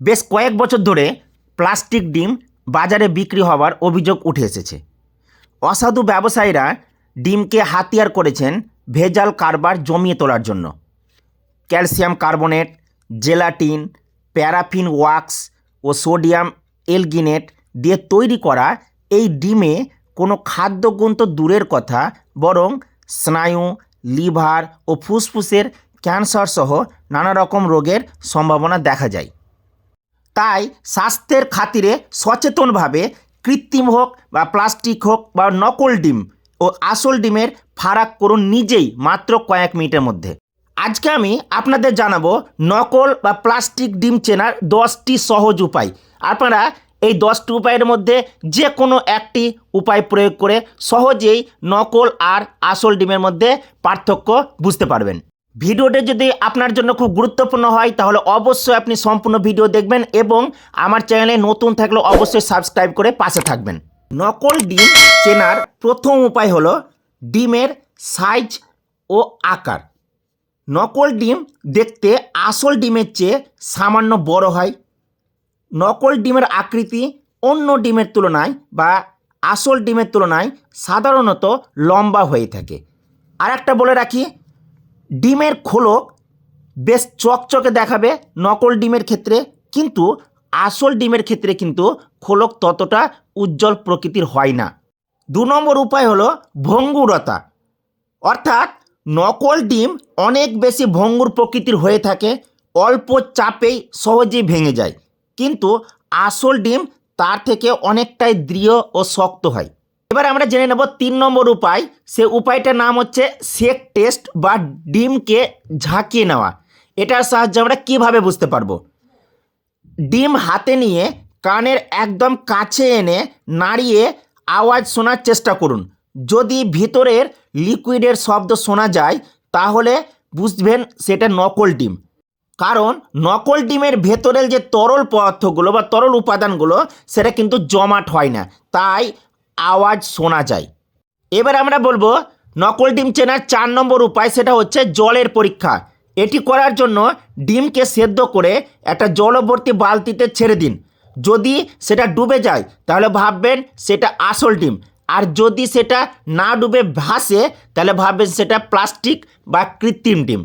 বেশ কয়েক বছর ধরে প্লাস্টিক ডিম বাজারে বিক্রি হওয়ার অভিযোগ উঠে এসেছে। অসাধু ব্যবসায়ীরা ডিমকে হাতিয়ার করেছেন ভেজাল কারবার জমিয়ে তোলার জন্য। Calcium carbonate, gelatin, paraffin wax ও সোডিয়াম এলগিনেট দিয়ে তৈরি করা এই ডিমে কোনো খাদ্যগুণ তো দূরের কথা, বরং স্নায়ু, লিভার ও ফুসফুসের ক্যান্সার সহ নানা রকম রোগের সম্ভাবনা দেখা যায়। তাই স্বাস্থ্যের খাতিরে সচেতনভাবে কৃত্রিম হোক বা প্লাস্টিক হোক বা নকল ডিম ও আসল ডিমের ফারাক করুন নিজেই মাত্র কয়েক মিনিটের মধ্যে। আজকে আমি আপনাদের জানাব নকল বা প্লাস্টিক ডিম চেনার দশটি সহজ উপায়। আপনারা এই দশটি উপায়ের মধ্যে যে কোনো একটি উপায় প্রয়োগ করে সহজেই নকল আর আসল ডিমের মধ্যে পার্থক্য বুঝতে পারবেন। ভিডিওটি যদি আপনার জন্য খুব গুরুত্বপূর্ণ হয়, তাহলে অবশ্যই আপনি সম্পূর্ণ ভিডিও দেখবেন এবং আমার চ্যানেলে নতুন থাকলে অবশ্যই সাবস্ক্রাইব করে পাশে থাকবেন। নকল ডিম চেনার প্রথম উপায় হলো ডিমের সাইজ ও আকার। নকল ডিম দেখতে আসল ডিমের চেয়ে সামান্য বড় হয়। নকল ডিমের আকৃতি অন্য ডিমের তুলনায় বা আসল ডিমের তুলনায় সাধারণত লম্বা হয়ে থাকে। আর একটা বলে রাখি ডিমের খোলক বেশ চকচকে দেখাবে নকল ডিমের ক্ষেত্রে, কিন্তু আসল ডিমের ক্ষেত্রে কিন্তু খোলক ততটা উজ্জ্বল প্রকৃতির হয় না। দু নম্বর উপায় হলো ভঙ্গুরতা। অর্থাৎ নকল ডিম অনেক বেশি ভঙ্গুর প্রকৃতির হয়ে থাকে, অল্প চাপেই সহজেই ভেঙে যায়। কিন্তু আসল ডিম তার থেকে অনেকটাই দৃঢ় ও শক্ত হয়। এবার আমরা জেনে নেব তিন নম্বর উপায়। সে উপায়টার নাম হচ্ছে সেক টেস্ট বা ডিমকে ঝাঁকিয়ে নেওয়া। এটার সাহায্যে আমরা কীভাবে বুঝতে পারব? ডিম হাতে নিয়ে কানের একদম কাছে এনে নাড়িয়ে আওয়াজ শোনার চেষ্টা করুন। যদি ভিতরের লিকুইডের শব্দ শোনা যায়, তাহলে বুঝবেন সেটা নকল ডিম। কারণ নকল ডিমের ভেতরের যে তরল পদার্থগুলো বা তরল উপাদানগুলো, সেটা কিন্তু জমাট হয় না। তাই আওয়াজ শোনা যায়। এবার আমরা বলব, নকল ডিম চেনার চার নম্বর উপায় সেটা হচ্ছে জলের পরীক্ষা। এটি করার জন্য ডিমকে সেদ্ধ করে একটা জলভর্তি বালতিতে ছেড়ে দিন। যদি সেটা ডুবে যায়, তাহলে ভাববেন সেটা আসল ডিম। আর যদি সেটা না ডুবে ভাসে, তাহলে ভাববেন সেটা প্লাস্টিক বা কৃত্রিম ডিম।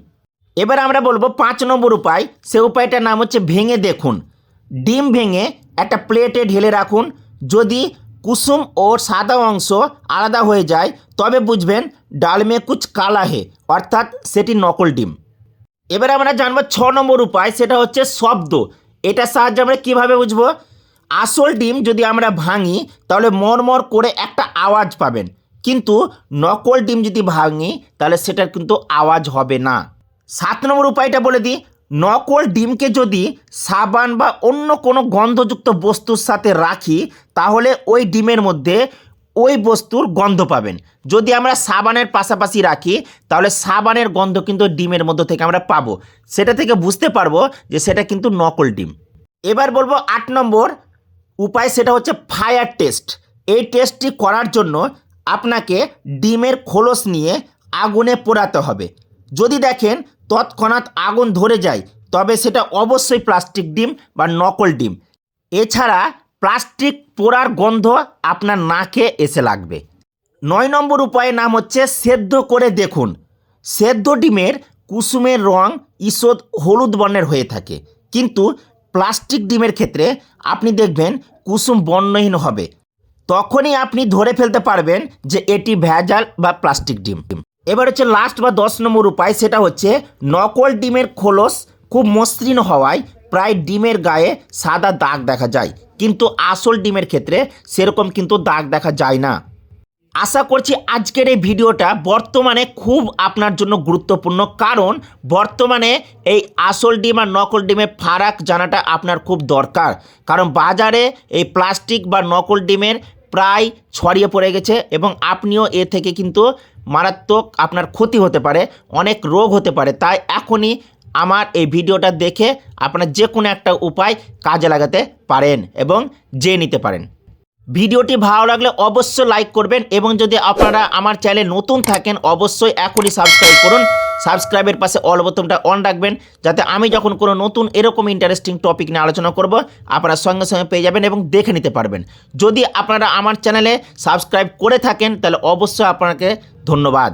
এবার আমরা বলব পাঁচ নম্বর উপায়, সে উপায়টার নাম হচ্ছে ভেঙে দেখুন। ডিম ভেঙে একটা প্লেটে ঢেলে রাখুন। যদি কুসুম ও সাদা অংশ আলাদা হয়ে যায়, তবে বুঝবেন ডাল মে কুচ কালা হে, অর্থাৎ সেটি নকল ডিম। এবার আমরা জানব ছ নম্বর উপায়, সেটা হচ্ছে শব্দ। এটার সাহায্যে আমরা কীভাবে বুঝব? আসল ডিম যদি আমরা ভাঙি, তাহলে মরমর করে একটা আওয়াজ পাবেন। কিন্তু নকল ডিম যদি ভাঙি, তাহলে সেটার কিন্তু আওয়াজ হবে না। সাত নম্বর উপায়টা বলে দিই নকল ডিমকে যদি সাবান বা অন্য কোনো গন্ধযুক্ত বস্তুর সাথে রাখি, তাহলে ওই ডিমের মধ্যে ওই বস্তুর গন্ধ পাবেন। যদি আমরা সাবানের পাশাপাশি রাখি, তাহলে সাবানের গন্ধ কিন্তু ডিমের মধ্য থেকে আমরা পাবো। সেটা থেকে বুঝতে পারব যে সেটা কিন্তু নকল ডিম। এবার বলব আট নম্বর উপায়, সেটা হচ্ছে ফায়ার টেস্ট। এই টেস্টটি করার জন্য আপনাকে ডিমের খোলস নিয়ে আগুনে পোড়াতে হবে। যদি দেখেন তৎক্ষণাৎ আগুন ধরে যায়, তবে সেটা অবশ্যই প্লাস্টিক ডিম বা নকল ডিম। এছাড়া প্লাস্টিক পোড়ার গন্ধ আপনার নাকে এসে লাগবে। নয় নম্বর উপায়ের নাম হচ্ছে সেদ্ধ করে দেখুন। সেদ্ধ ডিমের কুসুমের রং ঈষৎ হলুদ বর্ণের হয়ে থাকে। কিন্তু প্লাস্টিক ডিমের ক্ষেত্রে আপনি দেখবেন কুসুম বর্ণহীন হবে। তখনই আপনি ধরে ফেলতে পারবেন যে এটি ভেজাল বা প্লাস্টিক ডিম। এবার হচ্ছে লাস্ট বা দশ নম্বর উপায়, সেটা হচ্ছে নকল ডিমের খোলস খুব মসৃণ হওয়ায় প্রায় ডিমের গায়ে সাদা দাগ দেখা যায়। কিন্তু আসল ডিমের ক্ষেত্রে সেরকম কিন্তু দাগ দেখা যায় না। আশা করছি আজকের এই ভিডিওটা বর্তমানে খুব আপনার জন্য গুরুত্বপূর্ণ, কারণ বর্তমানে এই আসল ডিম আর নকল ডিমের ফারাক জানাটা আপনার খুব দরকার। কারণ বাজারে এই প্লাস্টিক বা নকল ডিমের প্রায় ছড়িয়ে পড়ে গেছে এবং আপনিও এ থেকে কিন্তু মারাত্মক আপনার ক্ষতি হতে পারে, অনেক রোগ হতে পারে। তাই এখনই আমার এই ভিডিওটা দেখে আপনার যে কোনো একটা উপায় কাজে লাগাতে পারেন এবং জেনে নিতে পারেন। ভিডিওটি ভালো লাগলে অবশ্যই লাইক করবেন এবং যদি আপনারা আমার চ্যানেলে নতুন থাকেন, অবশ্যই এখনই সাবস্ক্রাইব করুন। সাবস্ক্রাইবের পাশে অল বোতামটা অন রাখবেন, যাতে আমি যখন কোনো নতুন এরকম ইন্টারেস্টিং টপিক নিয়ে আলোচনা করব, আপনারা সঙ্গে সঙ্গে পেয়ে যাবেন এবং দেখে নিতে পারবেন। যদি আপনারা আমার চ্যানেলে সাবস্ক্রাইব করে থাকেন, তাহলে অবশ্যই আপনাকে ধন্যবাদ।